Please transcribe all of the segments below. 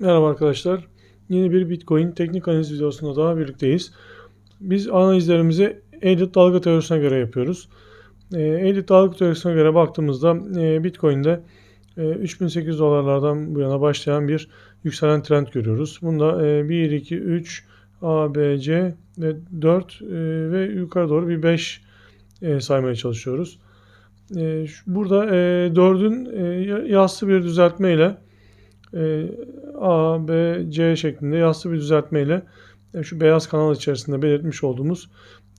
Merhaba arkadaşlar. Yeni bir Bitcoin teknik analiz videosunda daha birlikteyiz. Biz analizlerimizi Elliott dalga teorisine göre yapıyoruz. E, Elliott dalga teorisine göre baktığımızda e, Bitcoin'de e, 3800 dolarlardan bu yana başlayan bir yükselen trend görüyoruz. Bunda e, 1, 2, 3, A, B, C ve 4 e, ve yukarı doğru bir 5 e, saymaya çalışıyoruz. E, burada e, 4'ün e, yassı bir düzeltme ile e, A, B, C şeklinde yassı bir düzeltmeyle e, şu beyaz kanal içerisinde belirtmiş olduğumuz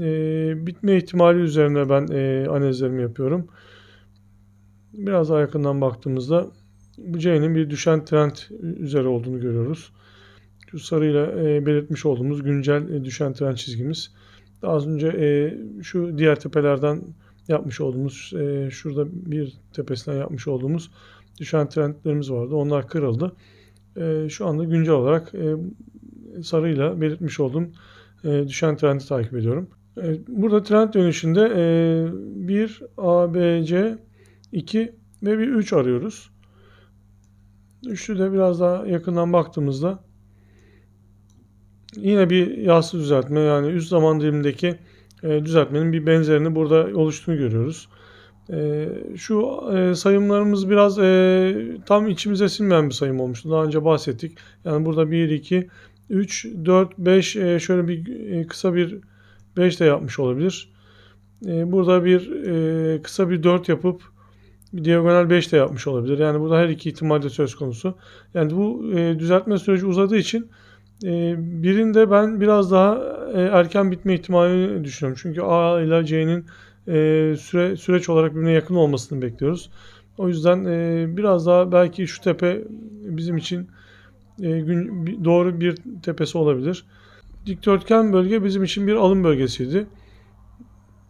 e, bitme ihtimali üzerine ben e, analizlerimi yapıyorum. Biraz daha yakından baktığımızda bu C'nin bir düşen trend üzeri olduğunu görüyoruz. Şu sarıyla e, belirtmiş olduğumuz güncel e, düşen trend çizgimiz. Daha az önce e, şu diğer tepelerden yapmış olduğumuz, e, şurada bir tepesinden yapmış olduğumuz düşen trendlerimiz vardı. Onlar kırıldı. E, şu anda güncel olarak e, sarıyla belirtmiş olduğum e, düşen trendi takip ediyorum. E, burada trend dönüşünde e, 1 ABC 2 ve bir 3 arıyoruz. Üçlü de biraz daha yakından baktığımızda yine bir yassı düzeltme yani üst zaman dilimindeki e, düzeltmenin bir benzerini burada oluştuğunu görüyoruz. E, şu e, sayımlarımız biraz e, tam içimize sinmeyen bir sayım olmuştu. Daha önce bahsettik. Yani burada 1, 2, 3, 4, 5 e, şöyle bir e, kısa bir 5 de yapmış olabilir. Burada bir kısa bir 4 yapıp bir diagonal 5 de yapmış olabilir. Yani burada her iki ihtimal de söz konusu. Yani bu düzeltme süreci uzadığı için birinde ben biraz daha erken bitme ihtimalini düşünüyorum. Çünkü A ile C'nin e, süre süreç olarak birbirine yakın olmasını bekliyoruz. O yüzden e, biraz daha belki şu tepe bizim için e, gün, doğru bir tepesi olabilir. Dikdörtgen bölge bizim için bir alım bölgesiydi.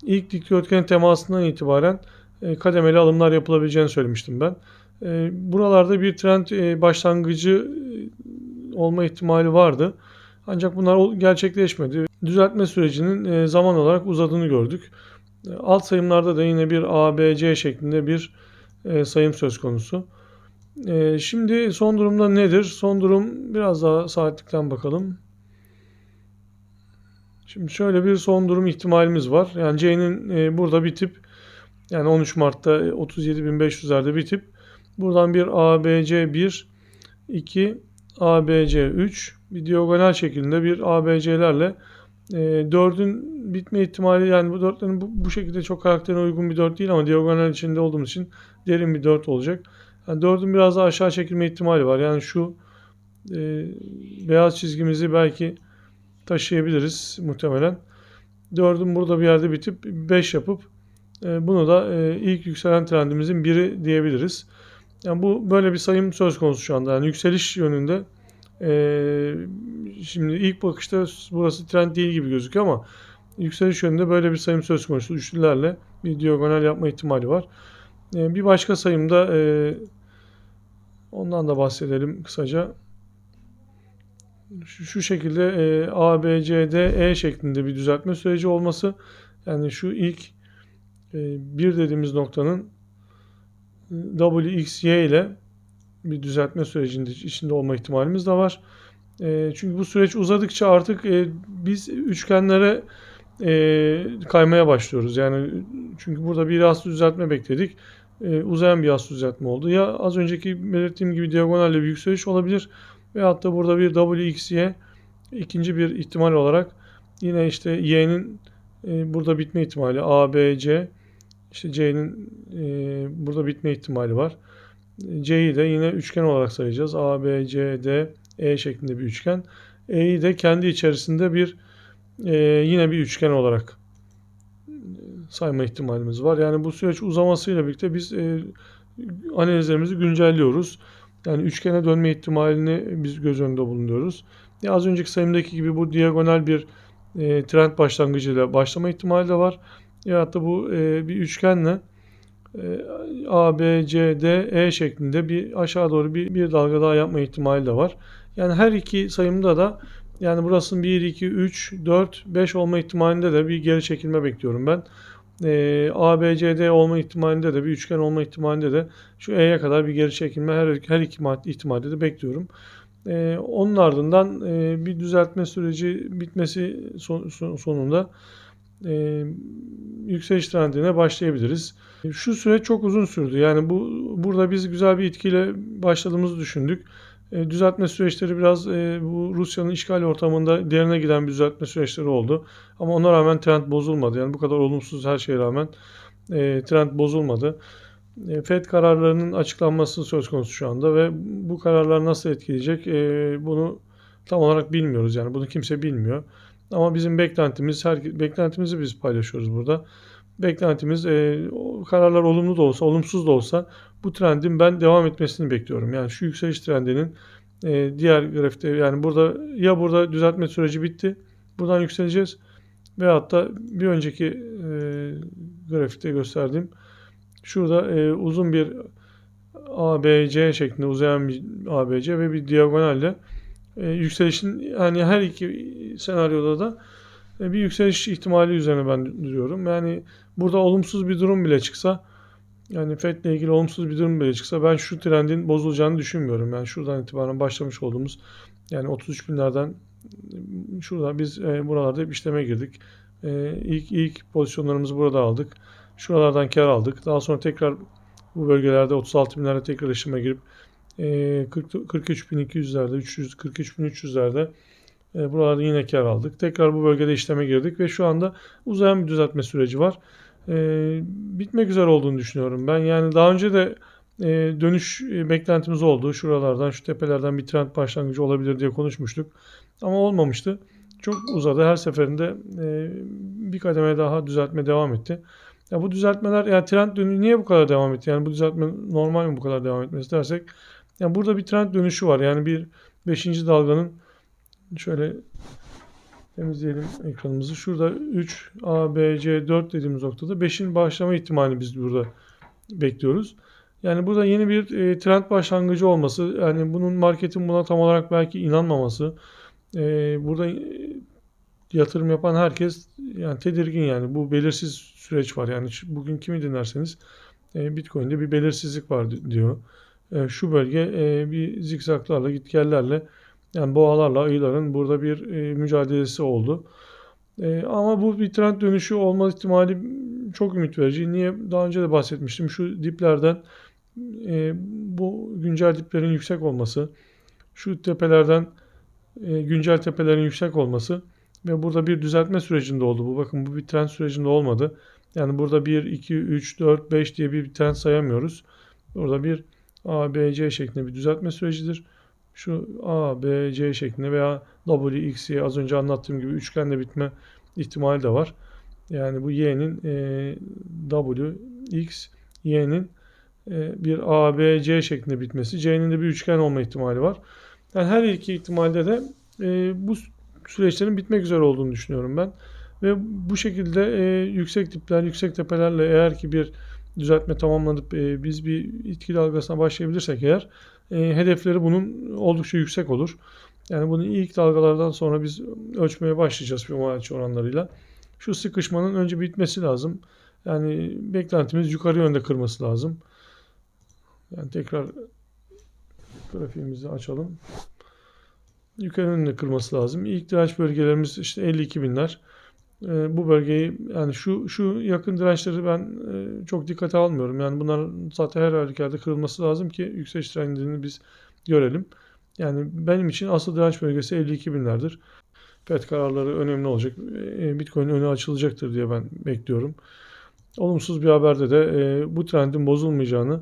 İlk dikdörtgen temasından itibaren e, kademeli alımlar yapılabileceğini söylemiştim ben. E, buralarda bir trend e, başlangıcı e, olma ihtimali vardı. Ancak bunlar gerçekleşmedi. Düzeltme sürecinin e, zaman olarak uzadığını gördük. E, Alt sayımlarda da yine bir A, B, C şeklinde bir e, sayım söz konusu. E, Şimdi son durumda nedir? Son durum biraz daha saatlikten bakalım. Şimdi şöyle bir son durum ihtimalimiz var. Yani C'nin burada bitip yani 13 Mart'ta 37.500'lerde bitip buradan bir ABC 1, 2, ABC 3 bir diagonal şeklinde bir ABC'lerle e, 4'ün bitme ihtimali yani bu dörtlerin bu, bu şekilde çok karakterine uygun bir 4 değil ama diagonal içinde olduğumuz için derin bir 4 olacak. Yani 4'ün biraz daha aşağı çekilme ihtimali var. Yani şu e, beyaz çizgimizi belki taşıyabiliriz muhtemelen. 4'ün burada bir yerde bitip 5 yapıp e, bunu da e, ilk yükselen trendimizin biri diyebiliriz. Yani bu böyle bir sayım söz konusu şu anda. Yani yükseliş yönünde e, şimdi ilk bakışta burası trend değil gibi gözüküyor ama yükseliş yönünde böyle bir sayım söz konusu. Üçlülerle bir diagonal yapma ihtimali var. E, bir başka sayımda e, ondan da bahsedelim kısaca. Şu, şu şekilde e, A, B, C, D, E şeklinde bir düzeltme süreci olması. Yani şu ilk e, bir dediğimiz noktanın W, X, Y ile bir düzeltme sürecinde içinde olma ihtimalimiz de var. E, çünkü bu süreç uzadıkça artık e, biz üçgenlere e, kaymaya başlıyoruz. Yani çünkü burada bir yassı düzeltme bekledik. E, uzayan bir yassı düzeltme oldu. Ya az önceki belirttiğim gibi diagonalle bir yükseliş olabilir. Veyahut da burada bir W, X, Y ikinci bir ihtimal olarak yine işte Y'nin e, burada bitme ihtimali A, B, C işte C'nin e, burada bitme ihtimali var. C'yi de yine üçgen olarak sayacağız. A, B, C, D, E şeklinde bir üçgen. E'yi de kendi içerisinde bir e, yine bir üçgen olarak sayma ihtimalimiz var. Yani bu süreç uzamasıyla birlikte biz e, analizlerimizi güncelliyoruz. Yani üçgene dönme ihtimalini biz göz önünde bulunuyoruz. Ya az önceki sayımdaki gibi bu diagonal bir e, trend başlangıcıyla başlama ihtimali de var. Ya da bu e, bir üçgenle A, B, C, D, E şeklinde bir aşağı doğru bir, bir dalga daha yapma ihtimali de var. Yani her iki sayımda da yani burasının 1, 2, 3, 4, 5 olma ihtimalinde de bir geri çekilme bekliyorum ben. E, A, B, C, D olma ihtimalinde de bir üçgen olma ihtimalinde de şu E'ye kadar bir geri çekilme her, her iki ihtimalde de bekliyorum. E, onun ardından e, bir düzeltme süreci bitmesi son, son, sonunda e, yükseliş trendine başlayabiliriz. Şu süreç çok uzun sürdü. Yani bu burada biz güzel bir itkiyle başladığımızı düşündük. E, düzeltme süreçleri biraz e, bu Rusya'nın işgal ortamında derine giden bir düzeltme süreçleri oldu. Ama ona rağmen trend bozulmadı. Yani bu kadar olumsuz her şeye rağmen e, trend bozulmadı. E, FED kararlarının açıklanması söz konusu şu anda ve bu kararlar nasıl etkileyecek e, bunu tam olarak bilmiyoruz. Yani bunu kimse bilmiyor. Ama bizim beklentimiz, her beklentimizi biz paylaşıyoruz burada. Beklentimiz e, kararlar olumlu da olsa, olumsuz da olsa bu trendin ben devam etmesini bekliyorum. Yani şu yükseliş trendinin e, diğer grafikte yani burada ya burada düzeltme süreci bitti. Buradan yükseleceğiz. Veyahut da bir önceki e, grafikte gösterdiğim şurada e, uzun bir ABC şeklinde uzayan bir ABC ve bir diagonalle e, yükselişin yani her iki senaryoda da e, bir yükseliş ihtimali üzerine ben duruyorum. Yani burada olumsuz bir durum bile çıksa yani FED ile ilgili olumsuz bir durum bile çıksa ben şu trendin bozulacağını düşünmüyorum. Yani şuradan itibaren başlamış olduğumuz yani 33 binlerden şurada biz e, buralarda hep işleme girdik. E, ilk ilk pozisyonlarımızı burada aldık. Şuralardan kar aldık. Daha sonra tekrar bu bölgelerde 36 binlerde tekrar işleme girip e, 43.200'lerde 300 43.300'lerde e, buralarda yine kar aldık. Tekrar bu bölgede işleme girdik ve şu anda uzayan bir düzeltme süreci var. E, bitmek üzere olduğunu düşünüyorum ben. Yani daha önce de e, dönüş e, beklentimiz oldu. Şuralardan, şu tepelerden bir trend başlangıcı olabilir diye konuşmuştuk. Ama olmamıştı. Çok uzadı. Her seferinde e, bir kademe daha düzeltme devam etti. Ya bu düzeltmeler yani trend dönüşü niye bu kadar devam etti? Yani bu düzeltme normal mi bu kadar devam etmesi dersek yani burada bir trend dönüşü var. Yani bir 5. dalganın şöyle temizleyelim ekranımızı. Şurada 3 A, B, C, 4 dediğimiz noktada 5'in başlama ihtimali biz burada bekliyoruz. Yani burada yeni bir e, trend başlangıcı olması, yani bunun marketin buna tam olarak belki inanmaması, e, burada e, yatırım yapan herkes yani tedirgin yani bu belirsiz süreç var. Yani bugün kimi dinlerseniz e, Bitcoin'de bir belirsizlik var diyor. E, şu bölge e, bir zikzaklarla, gitgellerle yani boğalarla ayıların burada bir e, mücadelesi oldu. E, ama bu bir trend dönüşü olma ihtimali çok ümit verici. Niye? Daha önce de bahsetmiştim. Şu diplerden e, bu güncel diplerin yüksek olması, şu tepelerden e, güncel tepelerin yüksek olması ve burada bir düzeltme sürecinde oldu bu. Bakın bu bir trend sürecinde olmadı. Yani burada 1, 2, 3, 4, 5 diye bir trend sayamıyoruz. Burada bir A, B, C şeklinde bir düzeltme sürecidir. Şu A, B, C şeklinde veya W, X, Y az önce anlattığım gibi üçgenle bitme ihtimali de var. Yani bu Y'nin e, W, X, Y'nin e, bir A, B, C şeklinde bitmesi. C'nin de bir üçgen olma ihtimali var. Yani her iki ihtimalde de e, bu süreçlerin bitmek üzere olduğunu düşünüyorum ben. Ve bu şekilde e, yüksek dipler, yüksek tepelerle eğer ki bir düzeltme tamamlanıp e, biz bir itki dalgasına başlayabilirsek eğer e, hedefleri bunun oldukça yüksek olur. Yani bunu ilk dalgalardan sonra biz ölçmeye başlayacağız Fibonacci oranlarıyla. Şu sıkışmanın önce bitmesi lazım. Yani beklentimiz yukarı yönde kırması lazım. Yani tekrar grafiğimizi açalım. Yukarı yönde kırması lazım. İlk direnç bölgelerimiz işte 52 binler. E, bu bölgeyi yani şu şu yakın dirençleri ben e, çok dikkate almıyorum. Yani bunlar zaten her halükarda kırılması lazım ki yükseliş trendini biz görelim. Yani benim için asıl direnç bölgesi 52 binlerdir. FED kararları önemli olacak. E, Bitcoin önü açılacaktır diye ben bekliyorum. Olumsuz bir haberde de e, bu trendin bozulmayacağını,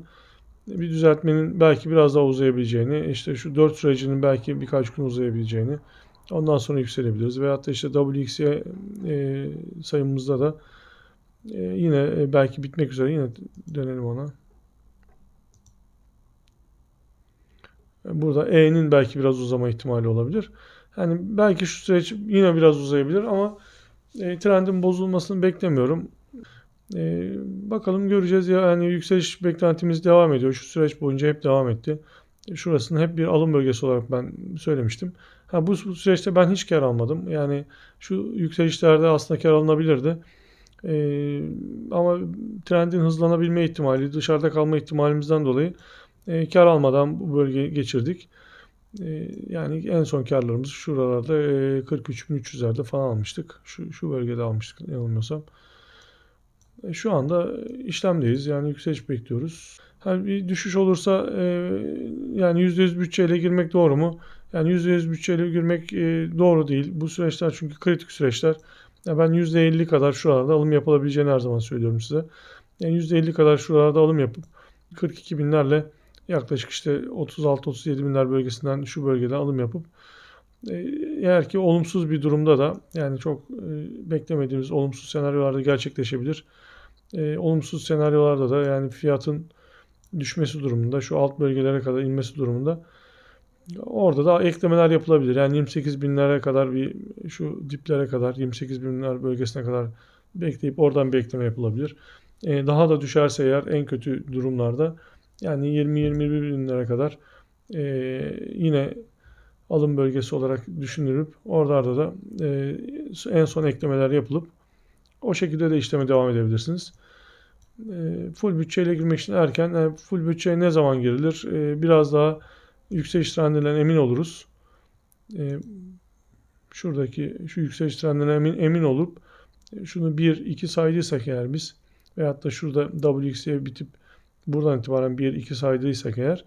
bir düzeltmenin belki biraz daha uzayabileceğini, işte şu 4 sürecinin belki birkaç gün uzayabileceğini Ondan sonra yükselebiliriz. Veyahut da işte WXY e, sayımızda da e, yine e, belki bitmek üzere yine dönelim ona. Burada E'nin belki biraz uzama ihtimali olabilir. Yani belki şu süreç yine biraz uzayabilir ama e, trendin bozulmasını beklemiyorum. E, bakalım göreceğiz ya yani yükseliş beklentimiz devam ediyor. Şu süreç boyunca hep devam etti. Şurasını hep bir alım bölgesi olarak ben söylemiştim. Ha, bu, süreçte ben hiç kar almadım. Yani şu yükselişlerde aslında kar alınabilirdi. Ee, ama trendin hızlanabilme ihtimali, dışarıda kalma ihtimalimizden dolayı e, kar almadan bu bölgeyi geçirdik. E, yani en son karlarımız şuralarda e, 43.300'lerde falan almıştık. Şu, şu bölgede almıştık yanılmıyorsam. E, Şu anda işlemdeyiz. Yani yükseliş bekliyoruz. Hani bir düşüş olursa e, yani %100 bütçeyle girmek doğru mu? Yani %100 bütçeyle girmek e, doğru değil. Bu süreçler çünkü kritik süreçler. Ya ben %50 kadar şuralarda alım yapılabileceğini her zaman söylüyorum size. Yani %50 kadar şuralarda alım yapıp 42 binlerle yaklaşık işte 36-37 binler bölgesinden şu bölgede alım yapıp e, eğer ki olumsuz bir durumda da yani çok e, beklemediğimiz olumsuz senaryolarda gerçekleşebilir. E, olumsuz senaryolarda da yani fiyatın düşmesi durumunda şu alt bölgelere kadar inmesi durumunda orada da eklemeler yapılabilir. Yani 28 binlere kadar bir şu diplere kadar 28 binler bölgesine kadar bekleyip oradan bir ekleme yapılabilir. E, daha da düşerse eğer en kötü durumlarda yani 20-21 binlere kadar e, yine alım bölgesi olarak düşünülüp oralarda da e, en son eklemeler yapılıp o şekilde de işleme devam edebilirsiniz. E, full bütçeyle girmek için erken. E, full bütçeye ne zaman girilir? E, biraz daha yükseliş trendinden emin oluruz. Şuradaki şu yükseliş trendinden emin, emin olup şunu 1-2 saydıysak eğer biz veyahut da şurada WX'ye bitip buradan itibaren 1-2 saydıysak eğer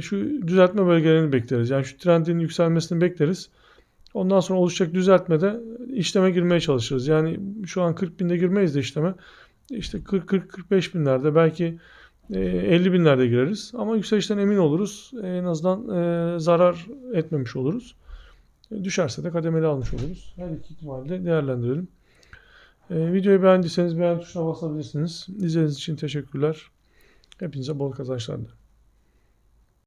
şu düzeltme bölgelerini bekleriz. Yani şu trendin yükselmesini bekleriz. Ondan sonra oluşacak düzeltmede işleme girmeye çalışırız. Yani şu an 40 binde girmeyiz de işleme. İşte 40-40-45 binlerde belki e, 50 binlerde gireriz. Ama yükselişten emin oluruz. En azından e, zarar etmemiş oluruz. E, düşerse de kademeli almış oluruz. Her iki ihtimalde değerlendirelim. E, videoyu beğendiyseniz beğen tuşuna basabilirsiniz. İzlediğiniz için teşekkürler. Hepinize bol kazançlar dilerim.